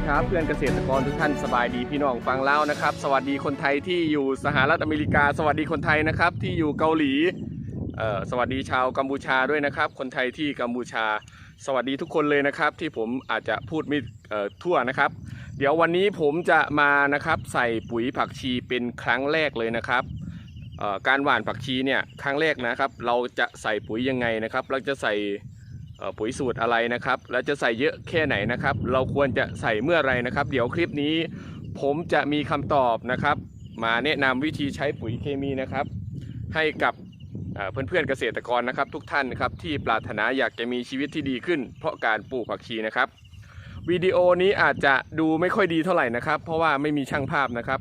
ดีครับเพื่อนเกษตรกรทุกท่านสบายดีพี่น้องฟังแล้วนะครับ สวัสดีคนไทยที่อยู่สหรัฐอเมริกา สวัสดีคนไทยนะครับที่อยู่เกาหลีเอ่อสวัสดีชาวกัมพูชาด้วยนะครับ คนไทยที่กัมพูชา สวัสดีทุกคนเลยนะครับ ที่ผมอาจจะพูดไม่เอ่อทั่วนะครับ เดี๋ยววันนี้ผมจะมานะครับใส่ปุ๋ยผักชีเป็นครั้งแรกเลยนะครับเอ่อการหว่านผักชีเนี่ยครั้งแรกนะครับ เราจะใส่ปุ๋ยยังไงนะครับ เราจะใส่ ปุ๋ยสูตรอะไรนะครับ แล้วจะใส่เยอะแค่ไหนนะครับ เราควรจะใส่เมื่อไรนะครับ เดี๋ยวคลิปนี้ผมจะมีคำตอบนะครับ มาแนะนำวิธีใช้ปุ๋ยเคมีนะครับ ให้กับเอ่อเพื่อนๆเกษตรกรนะครับ ทุกท่านนะครับที่ปรารถนาอยากจะมีชีวิตที่ดีขึ้น เพราะการปลูกผักชีนะครับวิดีโอนี้อาจจะดูไม่ค่อยดีเท่าไหร่นะครับ เพราะว่าไม่มีช่างภาพนะครับ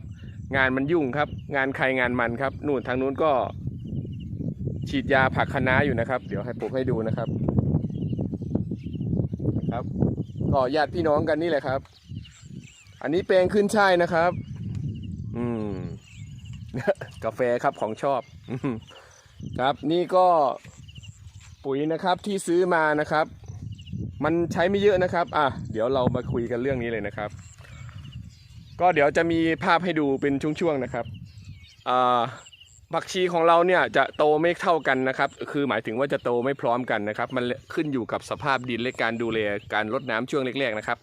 งานมันยุ่งครับ งานใครงานมันครับนู่นทางนู้นก็ ฉีดยาผักคะน้าอยู่นะครับ เดี๋ยวให้ผมให้ดูนะครับ ครับ ก็ญาติพี่น้องกันนี่แหละครับ อันนี้แปลงขึ้นช่ายนะครับ อืม กาแฟครับของชอบ ครับ นี่ก็ปุ๋ยนะครับที่ซื้อมานะครับ มันใช้ไม่เยอะนะครับ อะ เดี๋ยวเรามาคุยกันเรื่องนี้เลยนะครับ ก็เดี๋ยวจะมีภาพให้ดูเป็นช่วงๆนะครับ อ่า ผักชีของเราเนี่ยจะโตไม่เท่ากันนะครับ คือหมายถึงว่าจะโตไม่พร้อมกันนะครับ มันขึ้นอยู่กับสภาพดินและการดูแลการรดน้ำช่วงแรกๆนะครับ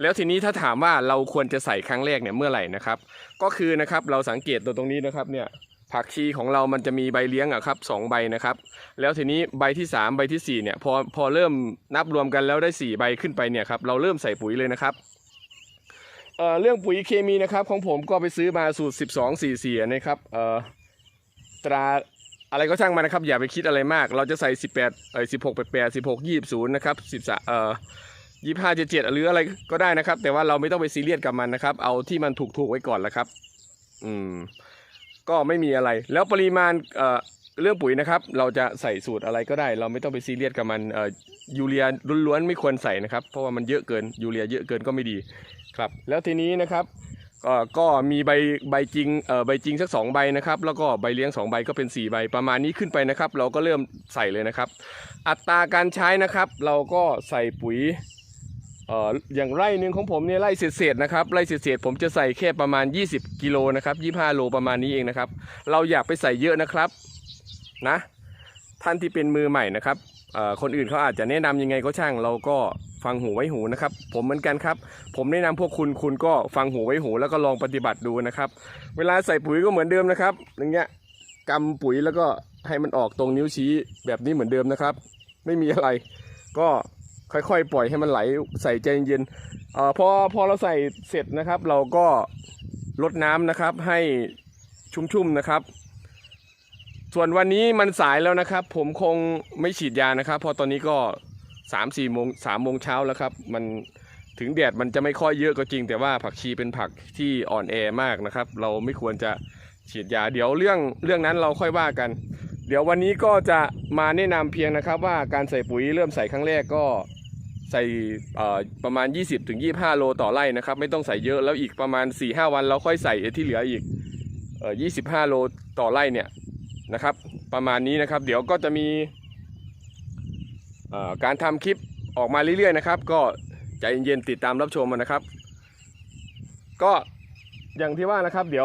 แล้วทีนี้ถ้าถามว่าเราควรจะใส่ครั้งแรกเนี่ยเมื่อไหร่นะครับ ก็คือนะครับเราสังเกตตัวตรงนี้นะครับเนี่ยผักชีของเรามันจะมีใบเลี้ยงอะครับสองใบนะครับ แล้วทีนี้ใบที่ 3 ใบทีสี่4เนี่ยพอพอเริ่มนับรวมกันแล้วได้ 4 ใบขึ้นไปเนี่ยครับเราเริ่มใส่ปุ๋ยเลยนะครับเอ่อเรื่องปุ๋ยเคมีนะครับของผมก็ไปซื้อมาสูตร 12 4 4นะครับเอ่อ ตราอะไรก็ช่างมันนะครับ อย่าไปคิดอะไรมาก เราจะใส่ 18เอ่อ16 8 16 20นะครับ13เอ่อ25 77หรืออะไรก็ได้นะครับ แต่ว่าเราไม่ต้องไปซีเรียสกับมันนะครับ เอาที่มันถูกๆไว้ก่อนละครับ อืม ก็ไม่มีอะไร แล้วปริมาณเอ่อเรื่องปุ๋ยนะครับ เราจะใส่สูตรอะไรก็ได้ เราไม่ต้องไปซีเรียสกับมันเอ่อยูเรียล้วนๆไม่ควรใส่นะครับ เพราะว่ามันเยอะเกินยูเรียเยอะเกินก็ไม่ดีครับ แล้วทีนี้นะครับ ก็ก็มีใบใบจริงเอ่อใบจริงสักสองใบนะครับแล้วก็ใบเลี้ยงสองใบก็เป็นสี่ใบประมาณนี้ขึ้นไปนะครับ เราก็เริ่มใส่เลยนะครับ อัตราการใช้นะครับ เราก็ใส่ปุ๋ยเอ่ออย่างไร่หนึ่งของผมเนี่ยไร่เศษๆนะครับไร่เศษๆผมจะใส่แค่ประมาณ 20 กิโลนะครับ25 โลประมาณนี้เองนะครับ เราอยากไปใส่เยอะนะครับนะท่านที่เป็นมือใหม่นะครับเอ่อคนอื่นเขาอาจจะแนะนำยังไงก็ช่างเราก็ ฟังหูไว้หูนะครับ ผมเหมือนกันครับ ผมแนะนำพวกคุณคุณก็ฟังหูไว้หู แล้วก็ลองปฏิบัติดูนะครับ เวลาใส่ปุ๋ยก็เหมือนเดิมนะครับ อย่างเงี้ยกำปุ๋ยแล้วก็ให้มันออกตรงนิ้วชี้แบบนี้เหมือนเดิมนะครับ ไม่มีอะไร ก็ค่อยๆ ปล่อยให้มันไหลใส่ใจเย็นๆเอ่อพอพอเราใส่เสร็จนะครับ เราก็ลดน้ำนะครับ ให้ชุ่มๆนะครับ ส่วนวันนี้มันสายแล้วนะครับ ผมคงไม่ฉีดยานะครับพราะตอนนี้ก็ สามสี่โมงสามโมงเช้าแล้วครับ มันถึงแดดมันจะไม่ค่อยเยอะก็จริง แต่ว่าผักชีเป็นผักที่อ่อนแอมากนะครับ เราไม่ควรจะฉีดยาเดี๋ยวเรื่องเรื่องนั้นเราค่อยว่ากัน เดี๋ยววันนี้ก็จะมาแนะนำเพียงนะครับว่าการใส่ปุ๋ยเริ่มใส่ครั้งแรกก็ใส่ประมาณ 20-25 โลต่อไร่นะครับไม่ต้องใส่เยอะแล้วอีกประมาณ 4-5 วันเราค่อยใส่ที่เหลืออีกอ่อ25 โลต่อไร่เนี่ยนะครับ ประมาณนี้นะครับ เดี๋ยวก็จะมี การทำคลิปออกมาเรื่อยๆนะครับ ก็ใจเย็นๆติดตามรับชมมานะครับ ก็อย่างที่ว่านะครับเดี๋ยว